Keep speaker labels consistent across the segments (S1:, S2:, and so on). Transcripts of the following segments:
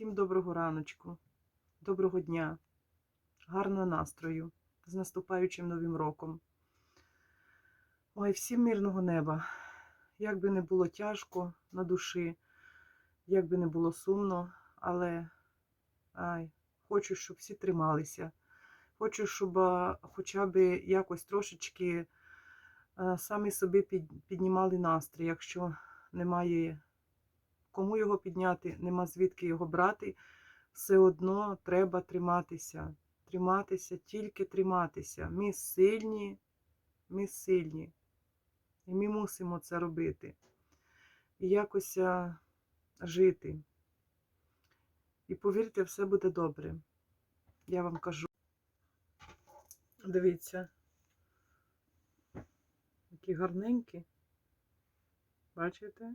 S1: Всім доброго раночку, доброго дня, гарного настрою з наступаючим новим роком. Ой, всім мирного неба. Як би не було тяжко на душі, як би не було сумно, але ай, хочу, щоб всі трималися. Хочу, щоб хоча б якось трошечки самі собі під, піднімали настрій, якщо немає кому його підняти, нема звідки його брати, все одно треба триматися. Триматися, тільки триматися. Ми сильні, ми сильні. І ми мусимо це робити. І якось жити. І повірте, все буде добре. Я вам кажу. Дивіться, які гарненькі. Бачите?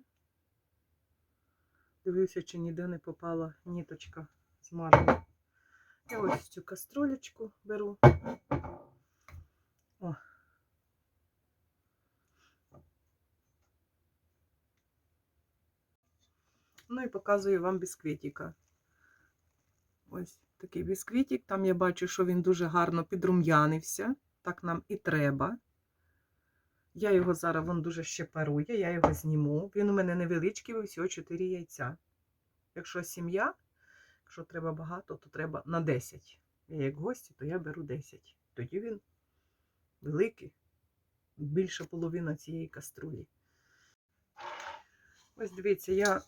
S1: Дивлюся, чи ніде не попала ніточка з марли. Я ось цю каструлечку беру. О. Ну і показую вам бісквітіка. Ось такий бісквітик. Там я бачу, що він дуже гарно підрум'янився. Так нам і треба. Я його зараз вон дуже ще парує, я його зніму. Він у мене невеличкий, всього 4 яйця. Якщо сім'я, якщо треба багато, то треба на 10. Я як гості, то я беру 10. Тоді він великий, більша половина цієї каструлі. Ось дивіться, я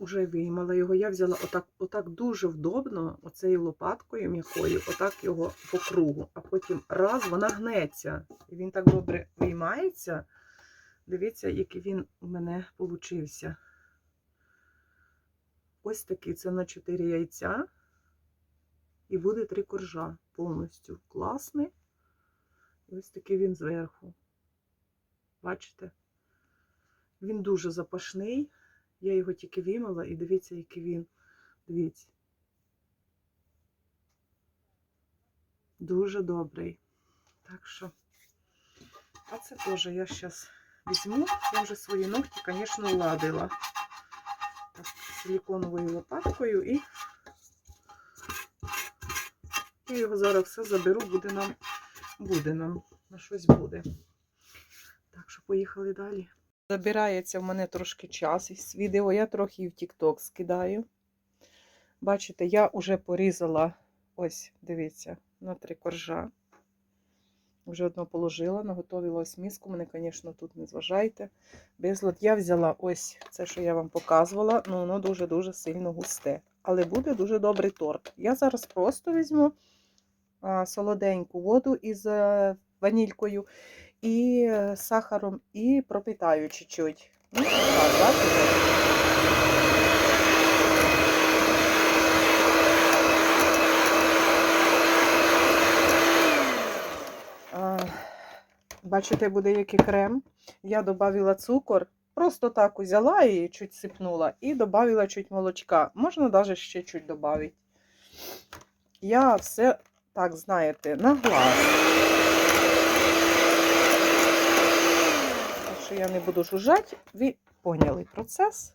S1: вже виймала його. Я взяла отак, отак дуже вдобно, оцею лопаткою м'якою, отак його по кругу, а потім раз вона гнеться. І він так добре виймається. Дивіться, який він у мене получився. Ось такий це на 4 яйця. І буде три коржа повністю. Класний. Ось такий він зверху. Бачите? Він дуже запашний. Я його тільки вимила і дивіться, який він. Дивіться. Дуже добрий. Так що, а це теж я зараз візьму. Я вже свої ногті, звісно, уладила. Так, силіконовою лопаткою і я його зараз все заберу, буде нам, буде нам, на щось буде. Так що поїхали далі. Забирається в мене трошки час із відео. Я трохи і в TikTok скидаю. Бачите, я вже порізала, ось, дивіться, на три коржа. Вже одно положила, наготовила ось миску. Мене, звісно, тут не зважайте. Безлад я взяла ось це, що я вам показувала, ну воно дуже-дуже сильно густе. Але буде дуже добрий торт. Я зараз просто візьму солоденьку воду із е, ванількою і е, сахаром, і пропитаю чуть-чуть. Ну, так, бачите? Бачите, буде який крем. Я додавила цукор, просто так взяла і чуть сипнула, і додавила чуть молочка. Можна навіть ще чуть додати. Я все, так, знаєте, на глаз. Що я не буду жужжати, ви поняли процес.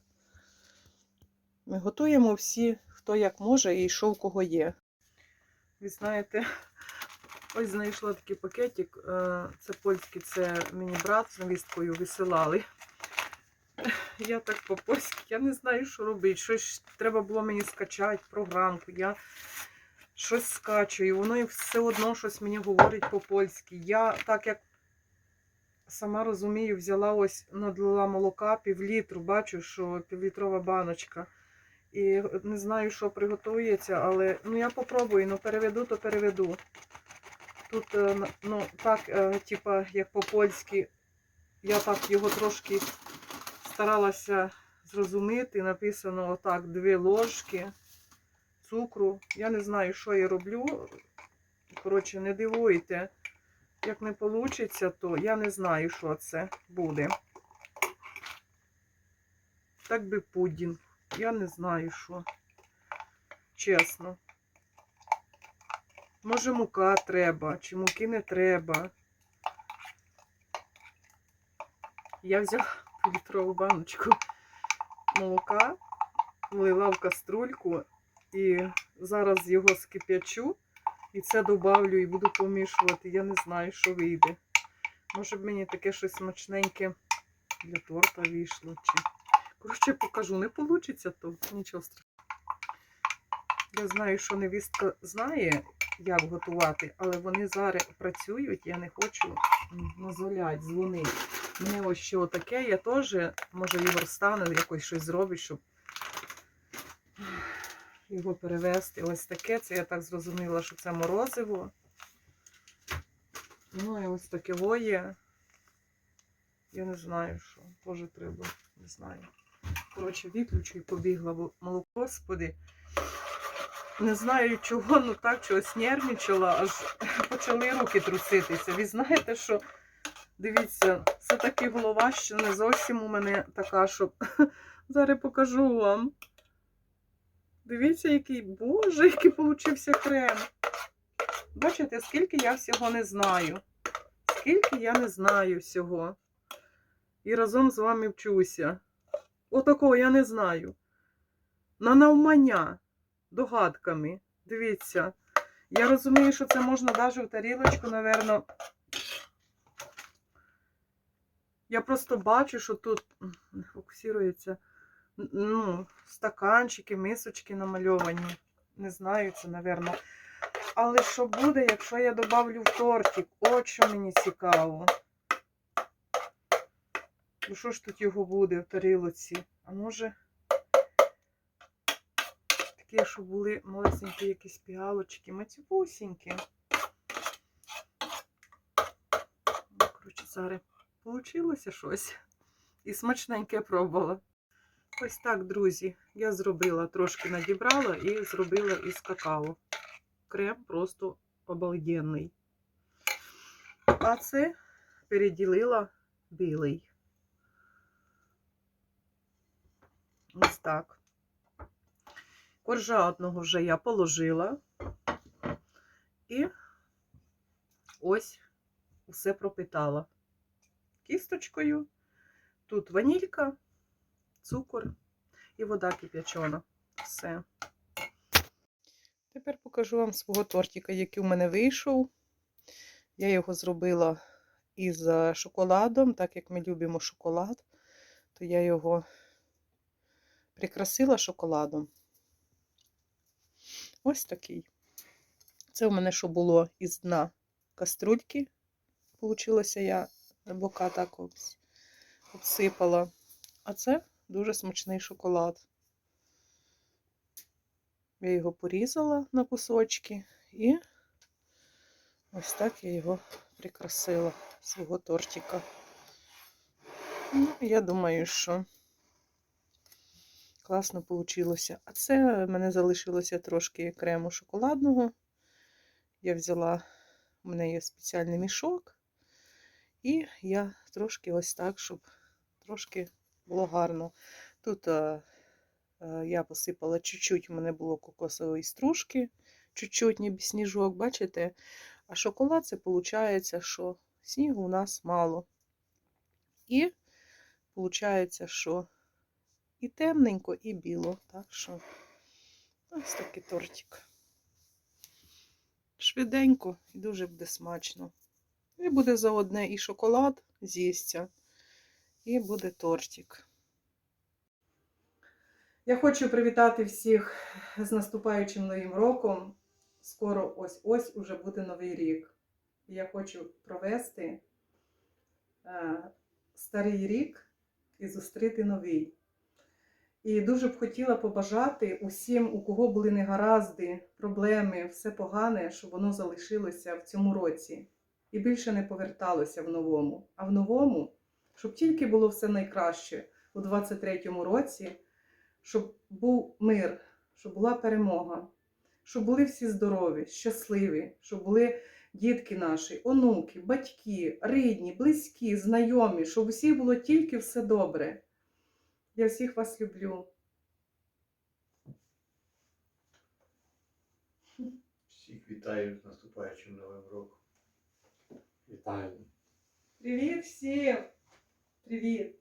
S1: Ми готуємо всі, хто як може і що в кого є. Ви знаєте, ось знайшла такий пакетик. е, Це польський, це мені брат з невісткою висилали. Я так по-польськи, я не знаю, що робити. Щось треба було мені скачати, програмку. Я щось скачую, воно все одно щось мені говорить по-польськи. Я так як сама розумію, взяла ось надлила молока пів літру, бачу, що півлітрова баночка. І не знаю, що приготується, але ну я попробую, ну переведу, то переведу. Тут, е, ну, так, е, типа, як по-польськи, я так його трошки старалася зрозуміти. Написано отак, дві ложки цукру. Я не знаю, що я роблю. Коротше, не дивуйте. Як не вийде, то я не знаю, що це буде. Так би пудінг. Я не знаю, що. Чесно. Може, мука треба, чи муки не треба. Я взяла літрову баночку молока, влила в каструльку І зараз його скип'ячу і це добавлю і буду помішувати. Я не знаю, що вийде. Може б мені таке щось смачненьке для торта вийшло. Чи... Коротше, покажу, не вийде, то нічого страшного. Я знаю, що невістка знає, як готувати, але вони зараз працюють, я не хочу м, дозволяти дзвонити. Мені ось що таке, я теж, може, Ігор стане, якось щось зробить, щоб його перевезти. Ось таке. Це я так зрозуміла, що це морозиво. Ну і ось таке воє. Я не знаю, що. Теж треба, не знаю. Коротше, виключу і побігла, бо молоко, господи. Не знаю чого, ну так чогось нервничала, аж почали руки труситися. Ви знаєте, що дивіться, це таки голова, що не зовсім у мене така, щоб зараз покажу вам. Дивіться, який боже, який получився крем. Бачите, скільки я всього не знаю. Скільки я не знаю всього. І разом з вами вчуся. Отакого я не знаю. На навмання, догадками. Дивіться. Я розумію, що це можна навіть в тарілочку, напевно. Я просто бачу, що тут не фокусується. Ну, стаканчики, мисочки намальовані. Не знаю, це, напевно. Але що буде, якщо я добавлю в тортик? От що мені цікаво. Ну що ж тут його буде в тарілоці? А може такі, що були малесенькі якісь піалочки, мацюпусінькі. Ну, коротше, зараз получилося щось. І смачненьке пробувала. Ось так, друзі, я зробила, трошки надібрала і зробила із какао. Крем просто обалденний. А це переділила білий. Ось так. Коржа одного вже я положила. І ось усе пропитала. Кісточкою. Тут ванілька, цукор і вода кип'ячона. Все. Тепер покажу вам свого тортика, який у мене вийшов. Я його зробила із е, шоколадом, так як ми любимо шоколад, то я його прикрасила шоколадом. Ось такий. Це у мене що було із дна каструльки. Получилося я бока так обсипала. А це дуже смачний шоколад. Я його порізала на кусочки і ось так я його прикрасила свого тортика. Ну, я думаю, що класно вийшло. А це в мене залишилося трошки крему шоколадного. Я взяла, у мене є спеціальний мішок, і я трошки ось так, щоб трошки було гарно. Тут а, а, я посипала чуть-чуть, у мене було кокосової стружки, чуть-чуть, ніби сніжок, бачите? А шоколад це виходить, що снігу у нас мало. І виходить, що і темненько, і біло. Так що ось такий тортик. Швиденько і дуже буде смачно. І буде заодне і шоколад з'їсться, і буде тортик. Я хочу привітати всіх з наступаючим новим роком. Скоро ось-ось уже буде новий рік. І я хочу провести е, старий рік і зустріти новий. І дуже б хотіла побажати усім, у кого були негаразди, проблеми, все погане, щоб воно залишилося в цьому році і більше не поверталося в новому. А в новому, щоб тільки було все найкраще у 23-му році, щоб був мир, щоб була перемога, щоб були всі здорові, щасливі, щоб були дітки наші, онуки, батьки, рідні, близькі, знайомі, щоб у всіх було тільки все добре. Я всіх вас люблю.
S2: Всіх вітаю з наступаючим новим роком.
S3: Вітаю.
S1: Привіт всім! Привіт!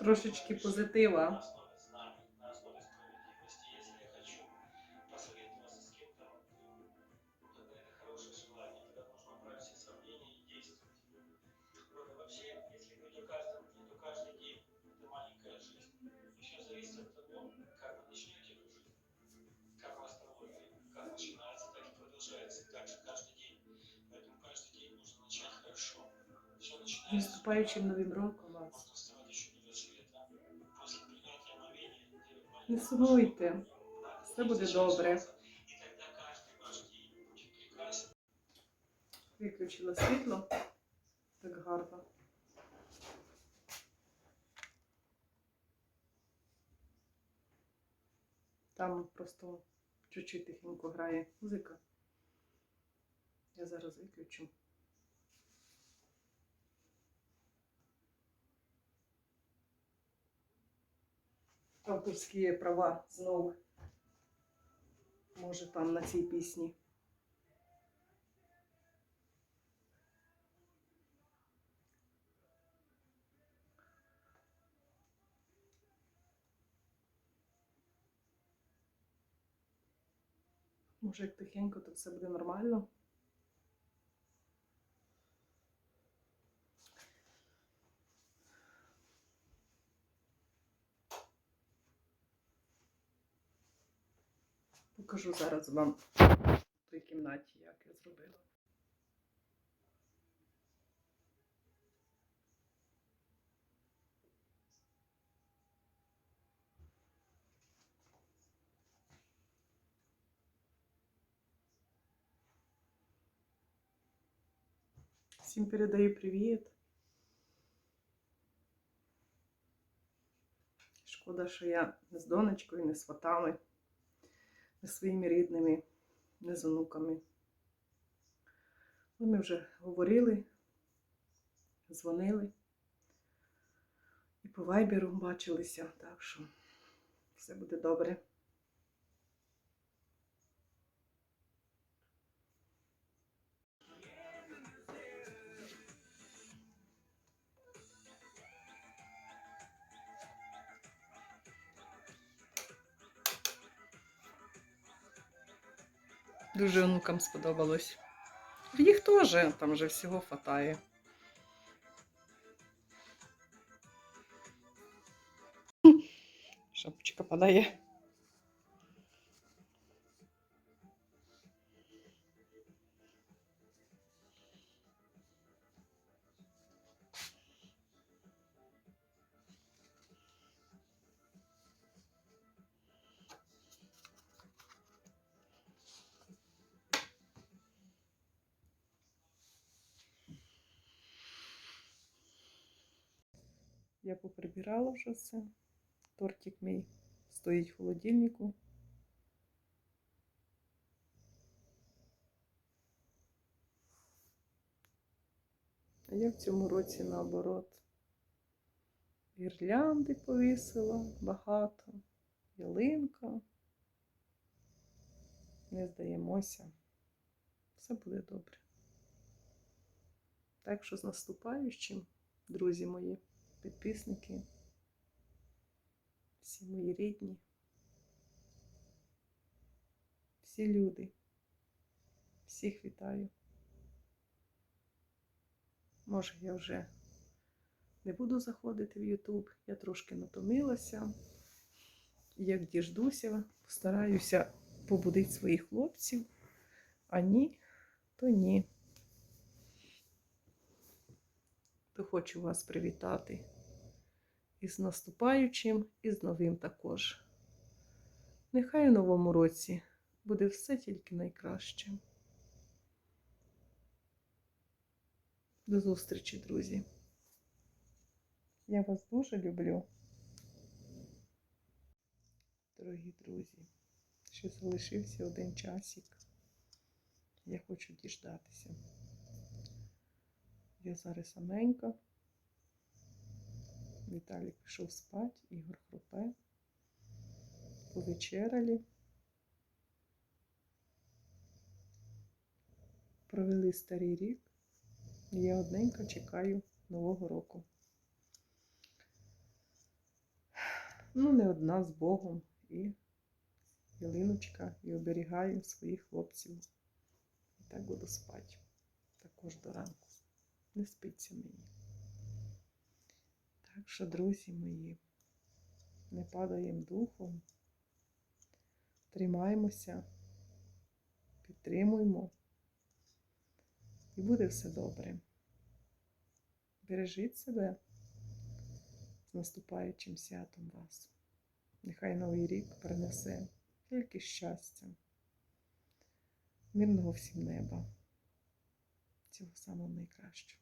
S1: Трошечки позитива. Наступаючим новим роком Не сумуйте. Все буде добре. Виключила світло. Так гарно. Там просто чуть-чуть тихенько грає музика. Я зараз виключу. Авторські права знову. Може там на цій пісні. Може, як тихенько, то все буде нормально. Покажу зараз вам в той кімнаті, як я зробила. Всім передаю привіт. Шкода, що я не з донечкою, не з сватами, не своїми рідними, не з онуками. Ми вже говорили, дзвонили і по вайберу бачилися, так що все буде добре. Дуже онукам сподобалось. Їх теж, там вже всього хватає. Шапочка падає. Поприбирала вже все. Тортик мій стоїть в холодильнику. А я в цьому році наоборот. Гірлянди повісила багато, ялинка. Не здаємося. Все буде добре. Так що з наступаючим, друзі мої підписники, всі мої рідні, всі люди. Всіх вітаю. Може, я вже не буду заходити в Ютуб, я трошки натомилася. Як діждуся, постараюся побудити своїх хлопців, а ні, то ні то хочу вас привітати із наступаючим, і з новим також. Нехай у новому році буде все тільки найкраще. До зустрічі, друзі. Я вас дуже люблю. Дорогі друзі, ще залишився один часик. Я хочу діждатися. Я зараз саменька. Віталік пішов спати, Ігор хропе. Повечеряли. Провели старий рік. Я одненько чекаю Нового року. Ну, не одна з Богом. І ялиночка, і оберігаю своїх хлопців. І так буду спати. Також до ранку. Не спиться мені. Що, друзі мої, не падаємо духом, тримаємося, підтримуємо. І буде все добре. Бережіть себе з наступаючим святом вас. Нехай новий рік принесе тільки щастя, мирного всім неба. Всього самого найкращого.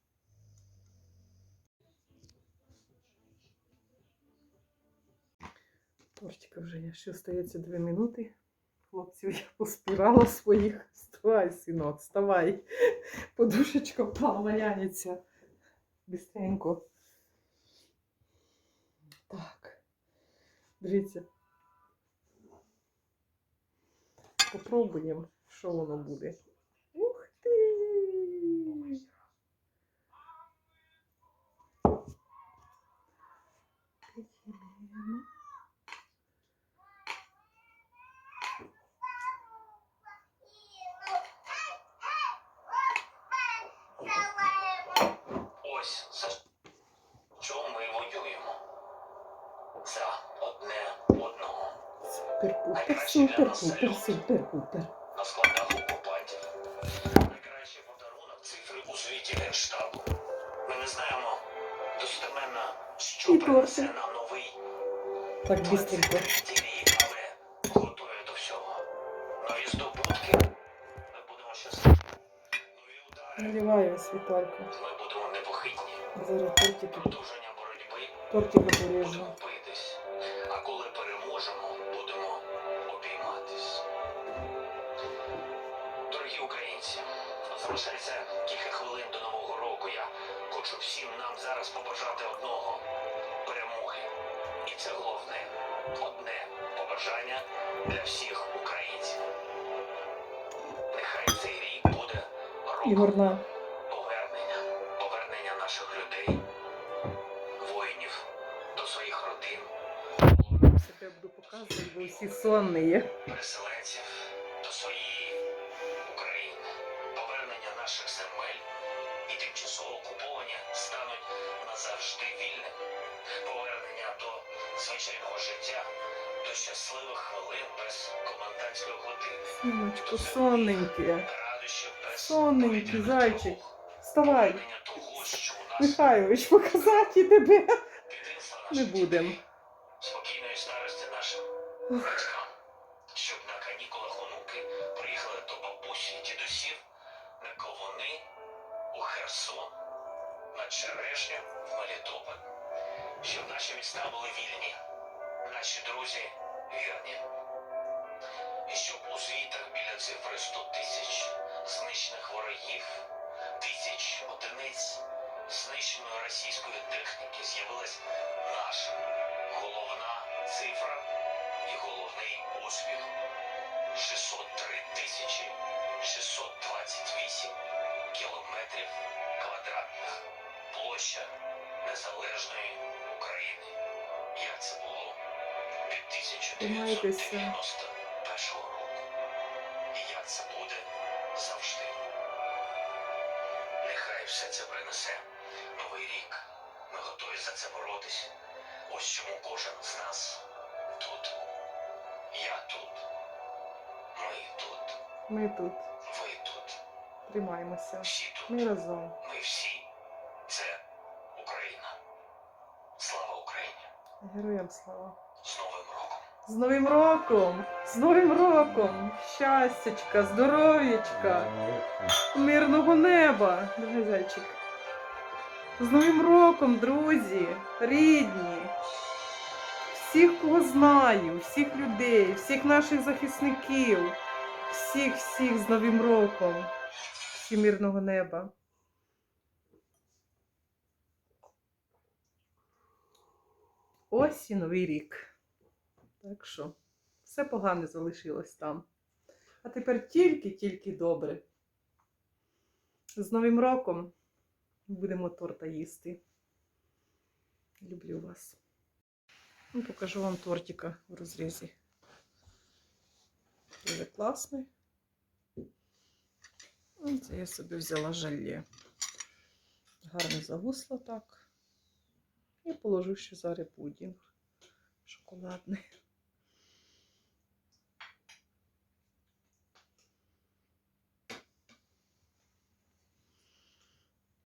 S1: Тортика вже є. Ще остається дві минути. Хлопців я поспирала своїх. Вставай, синок, вставай. Подушечка впала, валяється. Так. Дивіться. Попробуємо, що воно буде. Ух ти! Підіймемо.
S4: Ось за що ми воюємо. За одне одного.
S1: Супер-пупер, супер-пупер, супер-пупер.
S4: На складах окупантів. Найкращий подарунок цифри у звіті Генштабу. Ми не знаємо достеменно, що
S1: І
S4: принесе
S1: торти.
S4: нам новий
S1: Так быстренько.
S4: 23 рік, але готові до всього. Нові здобутки. Ми будемо щасливі. Нові удари.
S1: Наливаю Вітальку.
S4: Ми будемо непохитні.
S1: Зараз тортики,
S4: Продовження боротьби.
S1: тортика поріжу.
S4: Одного перемоги. І це головне, одне побажання для всіх українців. Нехай цей рік буде роком повернення, повернення наших людей, воїнів до своїх родин,
S1: Себе буду показувати, бо всі сонні є.
S4: Радощів
S1: Сонненький зайчик. Вставай. Михайлович, показати тебе. Не будемо.
S4: спокійної старості нашим цифра і головний успіх 603 тисячі 628 кілометрів квадратних площа незалежної України. Як це було від 1991 року. І як це буде завжди. Нехай все це принесе новий рік. Ми готові за це боротись. Ось чому кожен з нас тут. Я тут. Ми тут.
S1: Ми тут
S4: Ви тут.
S1: тримаємося.
S4: Всі тут.
S1: Ми разом.
S4: Ми всі. Це Україна. Слава Україні!
S1: Героям слава.
S4: З Новим роком!
S1: З Новим роком! З Новим роком! Щастячка, здоров'ячка, мирного неба! Давай, зайчик. З Новим роком, друзі, рідні! Всіх, кого знаю, всіх людей, всіх наших захисників, всіх, всіх з Новим роком, всім мирного неба. Ось і новий рік. Так що все погане залишилось там. А тепер тільки-тільки добре. З Новим роком будемо торта їсти. Люблю вас. Ну, покажу вам тортика в розрізі. Дуже класний. Ну, Це я собі взяла желе. Гарно загусла так. І положу ще зараз пудінг шоколадний.